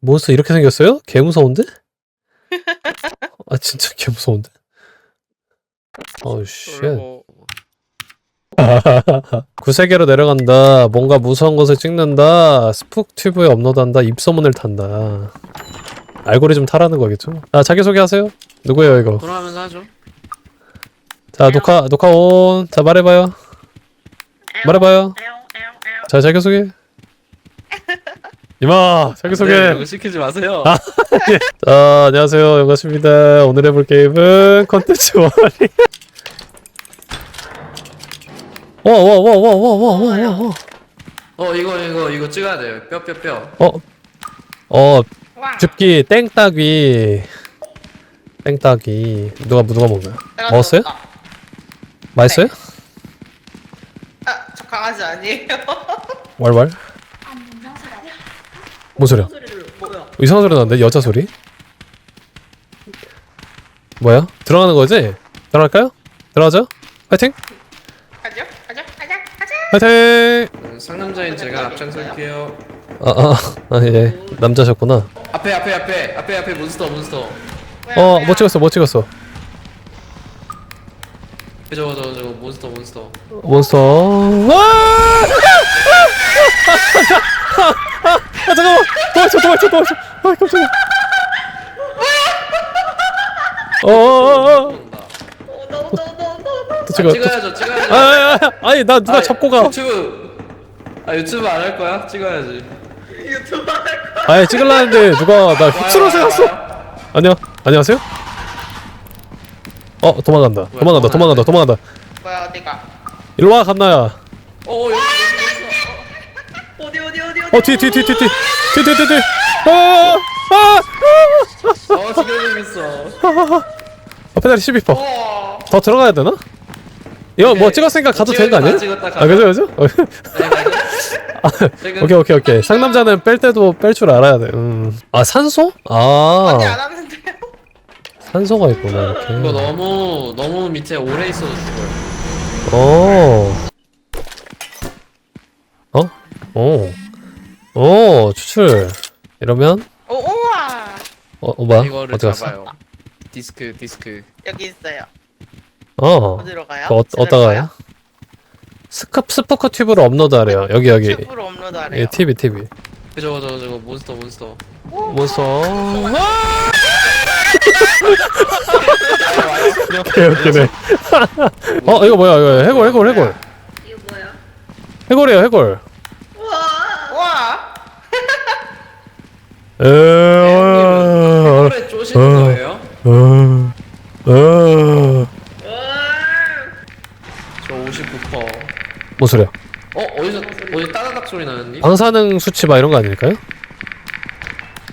몬스터 이렇게 생겼어요? 개 무서운데? 아 진짜 개 무서운데? 어우 쉣. 그리고 구세계로 내려간다. 뭔가 무서운 것을 찍는다. 스푹 튜브에 업로드한다. 입소문을 탄다. 알고리즘 타라는 거겠죠? 아 자기소개하세요. 누구예요 이거? 돌아가면서 하죠. 자 녹화 녹화 온자 말해봐요. 말해봐요. 자 자기소개 이마 자기소개 네, 이거 시키지 마세요. 아. 자 안녕하세요 영가십니다 오늘 해볼 게임은 컨텐츠 원이 와와와와와와와와 어 이거 이거 이거 찍어야 돼요. 뼈뼈 뼈. 어, 어, 줍기 땡따귀 땡따귀 누가 누가 먹어요? 내가 먹었어요? 맛있어요? 아, 저 강아지 아니에요? 왈왈 뭔 소리야? 이상한 소리 나는데 여자 소리? 뭐야? 들어가는 거지? 들어갈까요? 들어가죠? 파이팅! 가죠? 가죠? 가자, 가자. 파이팅! 음, 상남자인 제가 앞장설게요. 아, 아, 아, 예. 남자셨구나. 앞에 앞에 앞에 앞에 앞에 몬스터 몬스터. 뭐야, 어, 뭐야? 뭐 찍었어, 뭐 찍었어. 저거 저거 저거 몬스터 몬스터. 몬스터. 와! 잠깐만! 도망쳐, 도망쳐, 도망쳐! 아, 깜짝이야. 어, 어, 어, 어. 온다. 어. 또 아, 찍어. 또 찍어야죠 찍어야죠. 아, 아, 아, 아니, 나 누가 아, 잡고 가. 유튜브 아 유튜브 안 할 거야? 찍어야지. 유튜브 할 거야. 아니, 찍으려는데 누가 나 휩쓸어 세웠어. 안녕, 안녕하세요? 어, 도망간다. 도망간다, 도망간다, 도망간다. 뭐야, 어디가? 일로 와, 갓나야. 어 여기 여기 어디, 어디, 어디, 어디? 어, 뒤, 뒤, 뒤, 뒤, 뒤. 뒤, 뒤. 아, 아. 어 지금 있어. 아, 아, 페달이 12%. 우와. 더 들어가야 되나? 이거 뭐 오케이. 찍었으니까 가도 되는 거 찍었다? 찍었다, 아. 그죠 그죠? 어, 네, 맞아. 지금 오케이 오케이 오케이 상남자는 뺄 때도 뺄 줄 알아야 돼. 음. 아 산소? 아 안? 산소가 있구나 이렇게. 이거 너무 너무 밑에 오래 있어도 죽어요. 어. 어? 어. 어 추출. 이러면 오, 우와. 어, 어 뭐야? 이거를 어디 갔어? 잡아요. 디스크 디스크. 여기 있어요. 어. 어디로 가요? 그 어, 집에 어디다가 가요? 요 스카 스포커 튜브로 업로드하래요. 여기 여기. 유튜브로 업로드하래요. 예, TV TV. 저거 저거 저거 몬스터 몬스터. 몬스터. 개웃기네. 어 이거 뭐야 이거 해골 해골 해골. 이거 뭐야? 해골이에요 해골. 우와. 우와. 에. 오래 쪼시는 어. 거예요? 어. 어. 저 59%. 뭔 소리야? 어 어디서 어디 따다닥 소리 나는데? 방사능 수치 막 이런 거 아닐까요?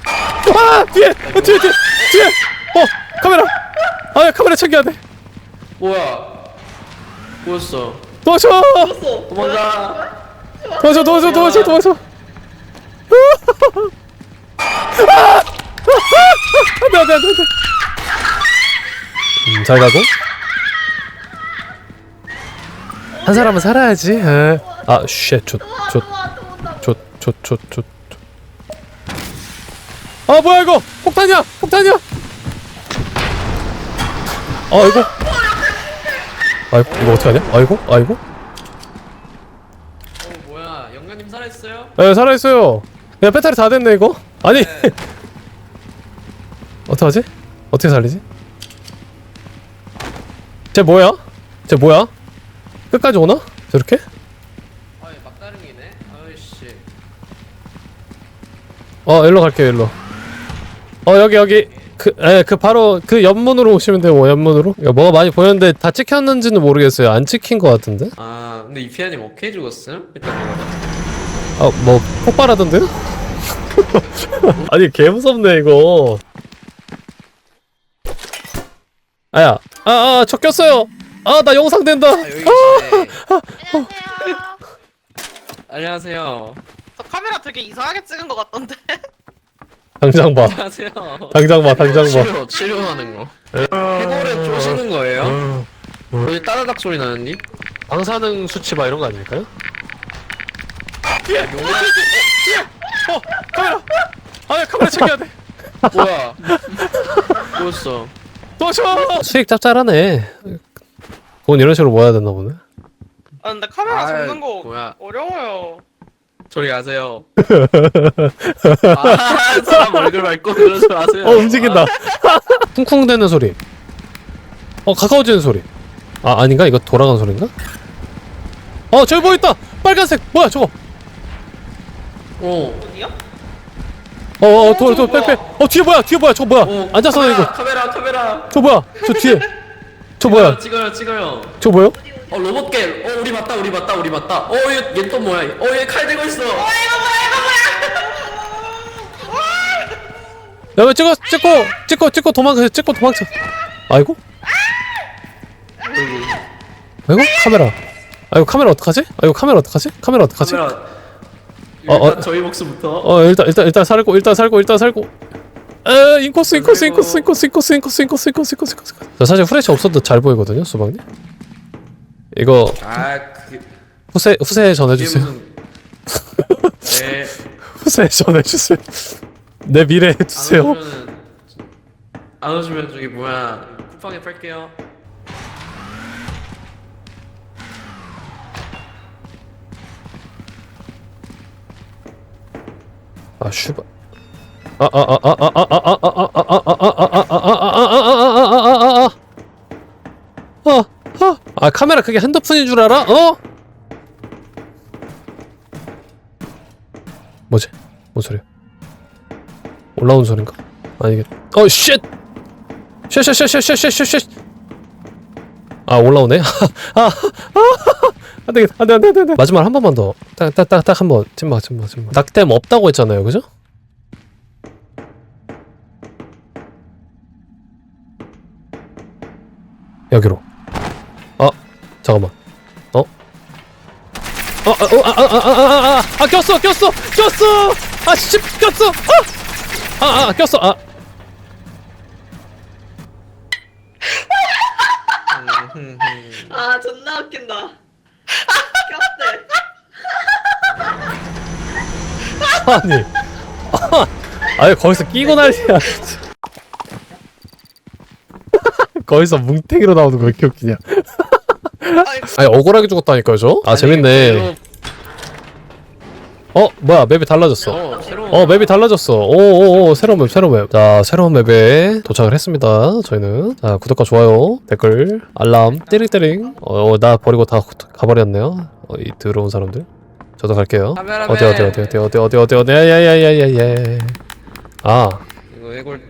아 뒤에 어, 뒤에 뒤에 뒤에 어 카메라 아 카메라 챙겨야 돼 뭐야? 뭐였어? 도와줘 도망가. 도와줘 도와줘 도와줘 도와줘 아! 안돼 안돼 안돼 음, 잘 가고? 한 사람은 살아야지. 아쉣좆좆좆좆좆좆좆 아 뭐야 이거? 폭탄이야! 폭탄이야! 아이고. 아이고 이거 어떡하냐? 아이고 아이고. 어 뭐야? 영가님 살아있어요? 네 살아있어요. 야 배터리 다 됐네 이거 아니 네. 어떡하지? 어떻게 살리지? 쟤 뭐야? 쟤 뭐야? 끝까지 오나? 저렇게? 아이 막다름이네. 아이씨. 어 일로 갈게요 일로 어 여기 여기 그, 에, 그 바로 그 옆문으로 오시면 돼요 뭐 옆문으로 야, 뭐가 많이 보였는데 다 찍혔는지는 모르겠어요 안 찍힌 것 같은데 아 근데 이피아님 오케이 죽었음? 일단. 아뭐 폭발하던데요? 아니 개 무섭네 이거 아야 아아 쫓겼어요 아 나 영상 된다 아 여기 계시네. 안녕하세요. 안녕하세요. 저 카메라 되게 이상하게 찍은 것 같던데. 당장 봐 안녕하세요. 당장 봐 당장 봐 치료 치료하는 거. 해골에 쪼시는 거예요? 어, 어디 따다닥 소리 나는데? 방사능 수치 막 이런 거 아닐까요? 어 카메라 아 야 카메라 챙겨야 돼. 뭐야? 뭐였어? 도와줘. 수익 짭짤하네. 돈 이런 식으로 모아야 되나 보네. 아 근데 카메라 아이, 잡는 거 뭐야? 어려워요. 저리 가세요. 아, 사람 얼굴 밟고 그러지 마세요. 어 움직인다. 쿵쿵대는 소리. 어 가까워지는 소리. 아 아닌가? 이거 돌아가는 소리인가? 어 저기 뭐 있다! 빨간색! 뭐야 저거 어. 어디야? 어어 저거 돌돌 뭐야? 빼빼 어 뒤에 뭐야 뒤에 뭐야 저거 뭐야 어, 앉아서 카메라, 이거 카메라 카메라. 저 뭐야 저 뒤에 저 뭐야 찍어요 찍어요. 저 뭐야 어 로봇게. 어 우리 맞다 우리 맞다 우리 맞다. 어얘또 뭐야? 어얘 칼 들고 있어. 야왜 찍어 찍고 찍고 찍고 도망가 찍고 도망쳐 아이고 아이고 카메라 아이고 카메라 어떡하지 아이고 카메라 어떡하지 카메라 어떡하지 카메라. 어, 일단 어. 저희 목숨부터. 어 일단 일단 일단 살고 일단 살고 일단 살고 에 인코스 인코스 인코스 인코스 인코스 인코스 인코스 인코스 인코스 인코스 저 사실 후레쉬 없어도 잘 보이거든요 수박님 이거 아 그게 후세 후세 그게 전해주세요 무슨. 네. 후세 전해주세요 내 미래 안 해주세요 오시면은 안 오시면 저기 뭐야 쿠팡에 팔게요. 아 슈바 아아아아아아아아아아아아아아아아아아아 카메라 그게 핸드폰인 줄 알아? 어? 뭐지? 뭔 소리야? 올라온 소린가? 아니겠. 어 쉣! 쉣 쉣 쉣 쉣 쉣 쉣 쉣! 아 올라오네. 아, 아, 안 되겠다. 안 돼, 안 돼, 안 돼, 안 돼. 마지막 한 번만 더. 딱, 딱, 딱, 딱 한 번. 찜박, 찜박, 찜박. 낙댐 없다고 했잖아요, 그죠? 여기로. 아, 잠깐만. 어? 어, 어, 어, 아, 아, 아, 아, 아, 아, 아, 꼈어, 꼈어, 꼈어! 아, 씨, 꼈어! 아! 아, 아, 꼈어, 아. 아 존나 웃긴다. 꼈대. 아니. 아, 아니, 거기서 끼고 난리야. 거기서 뭉탱이로 나오는 거 왜 이렇게 웃기냐. 아니, 억울하게 죽었다니까요, 저? 아, 재밌네. 어, 뭐야, 맵이 달라졌어. 어 새로운. 어 맵이 달라졌어 오오오 새로운 맵 새로운 맵자 새로운 맵에 도착을 했습니다 저희는 자 구독과 좋아요 댓글 알람 띠링띠링 어나 버리고 다 가버렸네요 어, 이 더러운 사람들? 저도 갈게요. 카메라맨. 어디 어디 어디 어디 어디 어디 어디 어디 야야야야야야. 아와 이거 해골.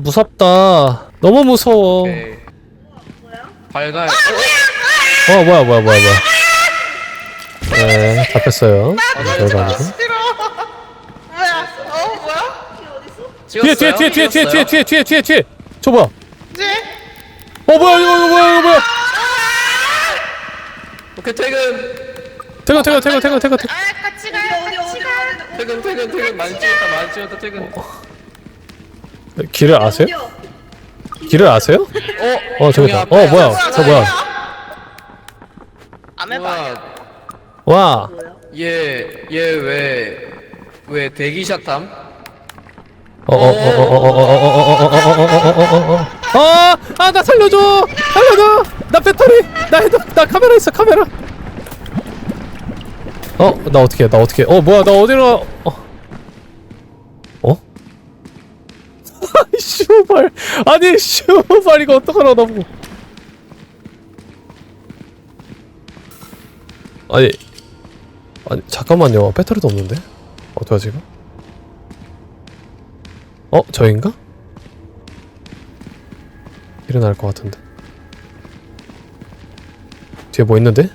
무섭다. 너무 무서워. 오케이. 발갈. 어 뭐야 뭐야 뭐야 뭐야. 네 잡혔어요. 별거 아니고. 뭐야? 어 뭐야? 뒤에 뒤에 뒤에 뒤에 뒤에 뒤에 뒤에 뒤에 뒤에 뒤에. 저 뭐야? 이제 어 뭐야 이거 이거 뭐야 이거 뭐야 오케이 퇴근. 태그 태그 태그 태그 태그 태그 아 같이 가. 같이 가. 퇴근 퇴근 퇴근 많이 찍었다 많이 찍었다 퇴근. 길을 아세요? 길을 아세요? 어. 어 저기다 어 뭐야 저 뭐야 안 해봐. 와 얘얘왜왜 왜 대기샷 함? 어, 살려줘 살려줘 나 배터리! 나 헤드 나 카메라 있어 카메라. 어 나 어떻게 나 어떻게 어 뭐야 나 어디로 어. 어? 슈발. 아니 슈발 이거 어떡하라고 나보고. 아니 아니 잠깐만요. 배터리도 없는데? 어떡하지 이거? 어? 저인가? 일어날 것 같은데 뒤에 뭐 있는데?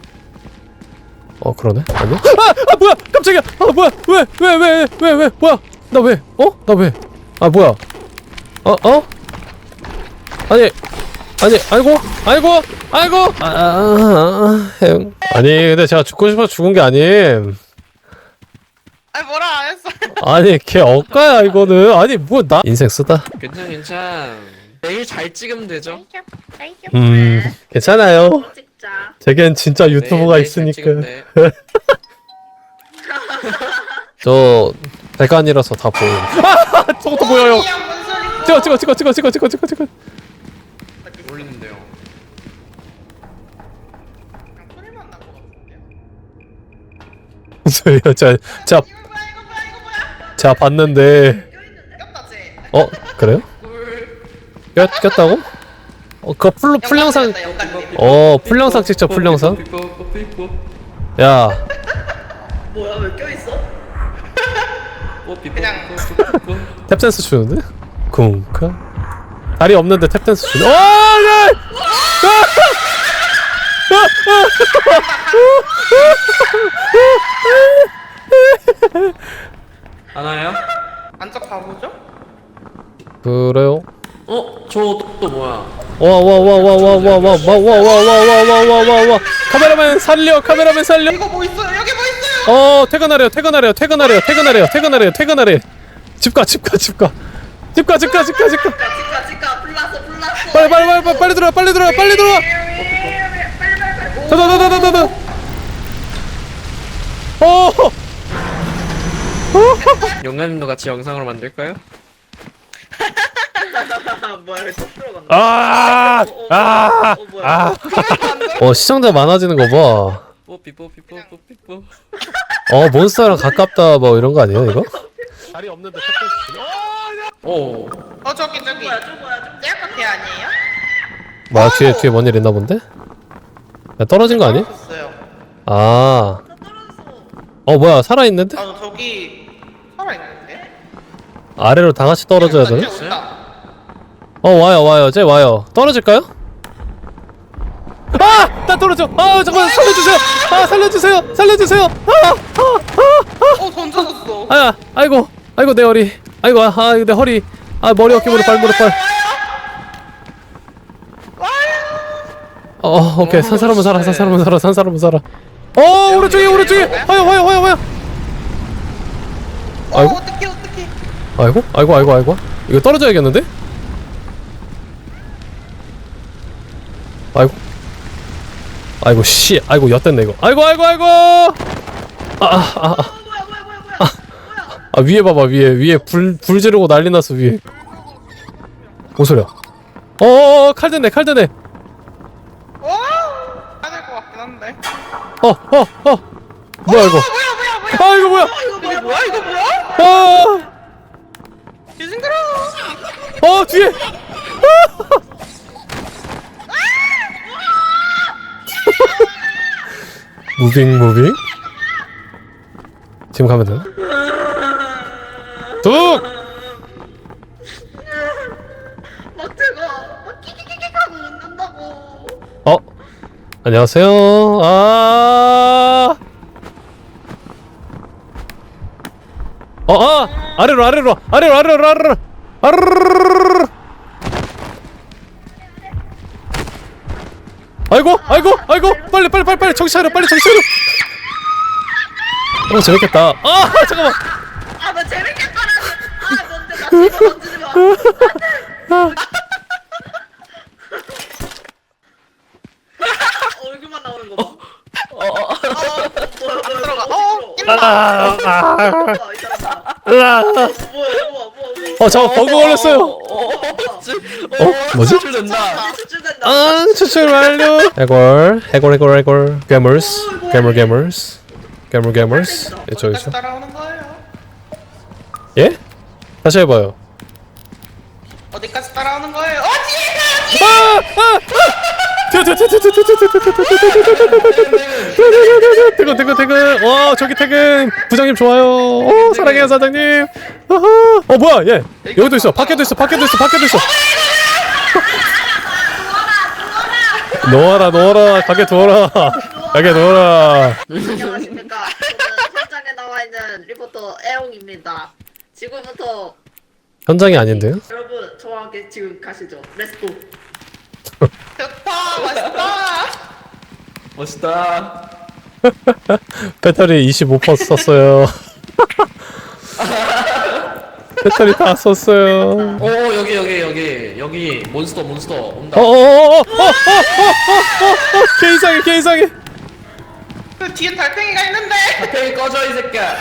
어 그러네 아니야? 아! 아 뭐야 깜짝이야 아 뭐야 왜 왜 왜 왜 왜 뭐야 나 왜? 어? 나 왜? 아 뭐야 어? 어? 아니 아니 아이고 아이고 아이고 아, 아, 아, 형. 아니 근데 제가 죽고 싶어 죽은 게 아님 아니 뭐라 안 했어. 아니 걔 억가야 이거는 아니 뭐 나 인생 쓰다 괜찮 괜찮. 내일 잘 찍으면 되죠. 음 괜찮아요 찍자. 제겐 진짜 유튜브가 내일 잘 찍으면 있으니까 돼. 저 대간이라서 다 보여. 아, 저것도 보여요. 야, 뭔 소리? 찍어, 찍어, 찍어, 찍어, 찍어, 찍어, 찍어, 찍어. 올리는데요. 그냥 소리만 난것 같은데요? 무슨 소리야? 자, 자, 이거 뭐야 이거 뭐야 이거 뭐야? 자 봤는데. 꼈다 쟤. 어, 그래요? 꼈, 꼈다고? 어, 그거 풀, 풀 영상. 영감님. 어, 풀 영상 찍자, 풀 영상. 삐뽀 삐뽀 야, 뭐야 왜 껴있어? 삐뽀 그냥. 탭댄스 추는데? 쿵카? 다리 없는데 탭댄스 추네. 어, 네! 하나요? 안쪽 가보죠? 그래요? 어? 저 또 뭐야? 와, 와, 와, 와, 와, 와, 와, 와, 와, 와, 와, 와, 와, 와, 와, 와. 카메라맨 살려, 카메라맨 살려. 이거 뭐 있어요? 여기 뭐 있어요? 어, 퇴근하래요, 퇴근하래요, 퇴근하래요, 퇴근하래요, 퇴근하래요, 퇴근하래. 집 가, 집 가, 집 가. 집 가, 집 가, 집 가, 집 가. 치카 치카 불났어 불났어. 빨리, 빨리, 빨리, 빨리, 빨리 들어와, 빨리 들어와, 빨리 들어와. 다다다다다다다. 어, 영감님도 같이 영상으로 만들까요? 뭐야 왜또 들어간다? 아, 아, 아. 어, 시청자 많아지는 거 봐. 뽀삐 뽀 삐뽀 뽀삐 뽀 어, 몬스터랑 가깝다, 뭐 이런 거 아니에요, 이거? 다리 없는데 오어 저기 저기. 뭐야 저거야 좀 약간 걔 아니에요? 뭐야, 뒤에, 뒤에 뭔 일 있나 본데? 야, 떨어진 거 아니? 떨어졌어요. 아. 어, 뭐야, 살아있는데? 아 저기 살아 있는데? 아래로 다 같이 떨어져야 되나? 온다. 어 와요 와요 쟤 와요 떨어질까요? 아! 나 떨어져! 아 잠깐 살려주세요! 아 살려주세요! 살려주세요! 아! 어 던져졌어. 아! 아! 아이고 아이고 내 허리 아이고 아, 아 내 허리 아 머리 어깨 무릎 발 무릎 발 어, 어 오케이 산 사람은 살아 산 사람은 살아 산 사람은 살아 어 오른쪽에 오른쪽에 와요 와요 와요 와요 어 아이고. 어떡해 어떡해. 아이고 아이고 아이고 아이고 이거 떨어져야겠는데? 아이고. 아이고 씨. 아이고 엿됐네 이거. 아이고 아이고 아이고! 아아아 아, 아, 위에 봐봐 위에. 위에 불, 불 지르고 난리 났어 위에. 뭔 소리야? 어어어 칼 드네 칼 드네. 와. 해야 될것 같긴 한데. 어어어. 뭐야 이거? 뭐야 뭐야. 아 이거 뭐야? 이거 뭐야? 이거 뭐야? 아. 징그러. 어 뒤에 무빙 무빙 지금 가면 되나? 뚝! 막 제가 막 끼끼끼끼 하고 웃는다고. 어? 안녕하세요 아 어, 아! 아래로, 아래로, 아래로, 아래로, 아래로, 아래로. 아이고, 아이고, 아이고, 빨리, 빨리, 빨리, 빨리, 정신 차려, 빨리 정신 차려. 어, 재밌겠다. 아, 잠깐만. 아나 재밌겠다라니. 아 뭔데 나 집어 던지지 마. 얼굴만 나오는 거 봐. 어, 뭐야, 뭐야, 들어가. 어. 아, 아, 뭐야, 이 사람. 아. 뭐야, 뭐야, 뭐야. 어, 잠깐 버그 걸렸어요. 어? 뭐지? 된다 추출된다. 아 추출 완료 해골 해골 해골 해골 괴물스 괴물 괴물스 괴물 괴물스 이쪽 이쪽 따라오는 예? 다시 해봐요 어디까지 따라오는 거예요? 어 뒤에 가! 퇴근 퇴근 퇴근 와 저기 퇴근 부장님 좋아요 오 사랑해요 사장님 어허. 어 뭐야 얘 여기도 있어 밖에도 있어 밖에도 있어 밖에도 있어 놓아라 놓아라 가게 두어라 가게 두어라 안녕하십니까. 저는 현장에 나와 있는 리포터 애용입니다. 지금부터 현장이 아닌데요? 여러분 저와 함께 지금 가시죠. 렛츠고. 좋다, 맛있다. 멋있다 배터리 25% 썼어요 배터리 다 썼어요 오 여기 여기 여기 여기 몬스터 몬스터 온다. 어어어어어어어어어 개 이상해 개 이상해 그 뒤에 달팽이가 있는데. 다팽이 꺼져 이 새끼야. 아야.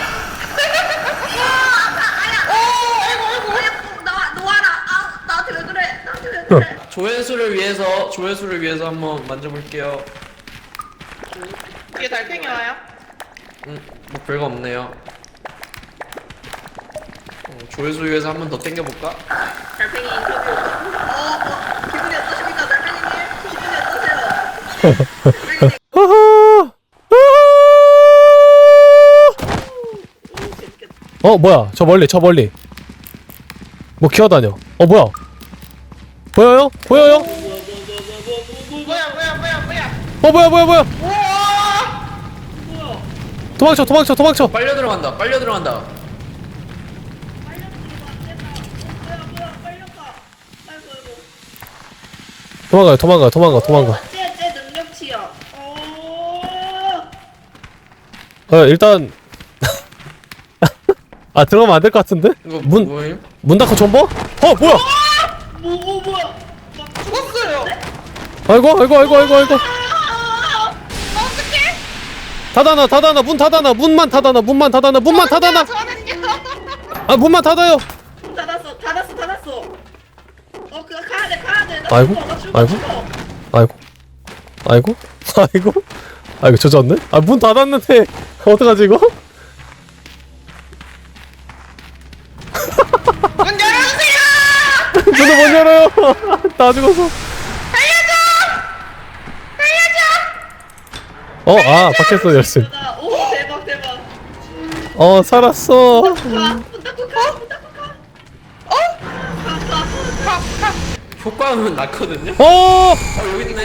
오, 아이고, 아이고. 아야, 나와, 놓아라. 아, 나한테 왜 그래? 나한테 왜 그래? 조회수를 위해서 조회수를 위해서 한번 만져볼게요. 뒤에 달팽이 와요. 음, 뭐 별거 없네요. 어, 조회수 위해서 한 번 더 땡겨볼까? 달팽이 인터뷰. 어, 어, 기분이 어떠십니까, 달팽이님? 기분이 어떠세요? 달팽이님. 하하. 오, 재밌겠다. 어 뭐야 저 멀리 저 멀리 뭐 기어다녀 어 뭐야 보여요 보여요 뭐야 뭐야 뭐야 뭐야 어 뭐야 뭐야 뭐야 우와 도망쳐 도망쳐 도망쳐 빨려 들어간다. 빨려 들어간다. 뭐야, 뭐야, 빨렸다. 아이고, 아이고. 도망가요 도망가 도망가 도망가. 쟤, 쟤 능력치야. 어. 어 일단. 아 들어가면 안 될 것 같은데? 이거 문문 뭐임? 닫고 전버? 어 뭐야? 뭐, 뭐, 뭐야. 막 죽었어요. 아이고 아이고 아이고 아이고 아이고. 아 어떡해? 닫아놔 닫아놔 문 닫아놔 문만 닫아놔 문만 닫아놔 문만 닫아놔. 저는요. 아 문만 닫아요. 닫았어, 닫았어, 닫았어. 어, 그거 가야 돼, 가야 돼. 나 아이고, 죽어, 나 죽어, 아이고. 아이고 아이고 아이고 아이고 조졌네 아 문 닫았는데 어떡하지 이거 문 열어주세요 문을 못 열어요 다 죽었어 어, 아, 밖에서 열쇠. 나, 오, 대박, 대박. 어, 살았어. 가, 문 닫고 가, 문 닫고 가. 어? 가, 가. 효과음은 났거든요. 어! 어 여기 있네.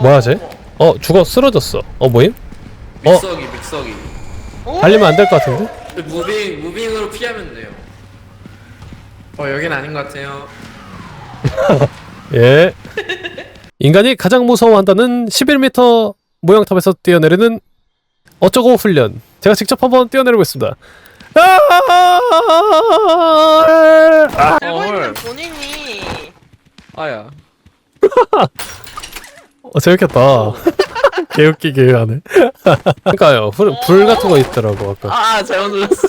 뭐야, 쟤? 어, 죽어, 쓰러졌어. 어, 뭐임? 어. 믹서기 믹서기. 달리면 안 될 것 같은데? 무빙 무빙으로 피하면 돼요. 어 여긴 아닌 것 같아요. 예. 인간이 가장 무서워한다는 11m 모형탑에서 뛰어내리는 어쩌고 훈련. 제가 직접 한번 뛰어내려 보겠습니다. 아! 아! 알고 있는 헐. 본인이 아야. 어, 재밌겠다. 개웃기게 하네. 그러니까요. 불, 불 같은 거 있더라고, 아까. 아 잘못 눌렀어.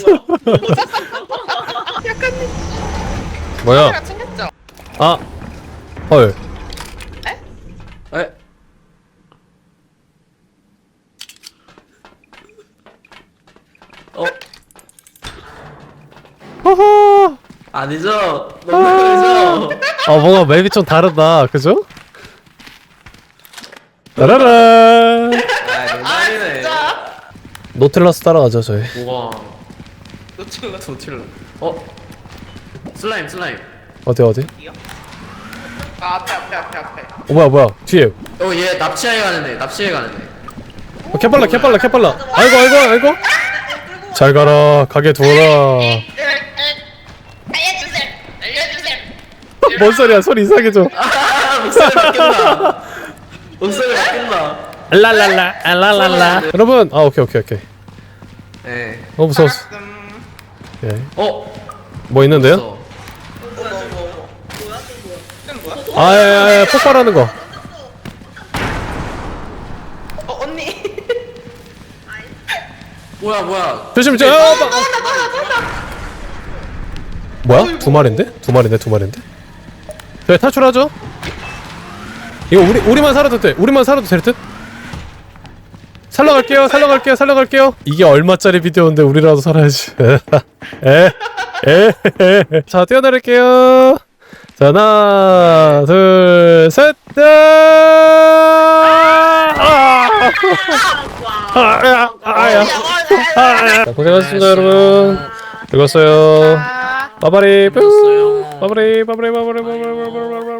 약간 뭐야? 카메라 챙겼죠? 아. 헐. 에? 어 허허. 아니죠. 너무 아니죠. 아, 뭔가 맵이 좀 다르다. 그죠? 따라란. 아 농담이네. 진짜 노틀러스 따라가죠, 저희. 우와. 노출러 도틸러. 어? 슬라임 슬라임. 어디, 어디? 아 앞에 앞에 앞에 앞에 어, 뭐야, 뭐야. 뒤에. 어 얘 납치해 가는 애. 납치해 가는 애. 어, 개빨라, 개빨라, 개빨라. 아이고, 아이고, 아이고. 잘 가라. 가게 두어라. 알려주세요 알려주세요 뭔 소리야? 소리. 아 목소리 바뀐다. 목소리 바뀐다. 랄랄라, 랄랄라. 여러분, 아, 오케이, 오케이, 오케이. 네. 어, 무서웠어. 음, 예. 어? 뭐 있는데요? 없어. 이건 뭐야? 아, 야, 야, 야, 폭발하는 거. 어 언니 뭐야 뭐야. 조심, 저, 어, 어, 어. 뭐야? 두 마리인데? 두 마리인데, 두 마리인데? 저희 탈출하죠? 이거 우리, 우리만 살아도 돼. 우리만 살아도 될 듯? 살려갈게요, 살려갈게요, 살려갈게요. 이게 얼마짜리 비디오인데 우리라도 살아야지. 에, 에, 에. 자, 뛰어내릴게요. 자, 하나, 둘, 셋, 아! 아! 아! 아! 아! 야. 자, 고생하셨습니다, 여러분. 즐거웠어요. 아 빠바리 뿌 Bobri, bobri, bobri, bobri, bobri, bobri.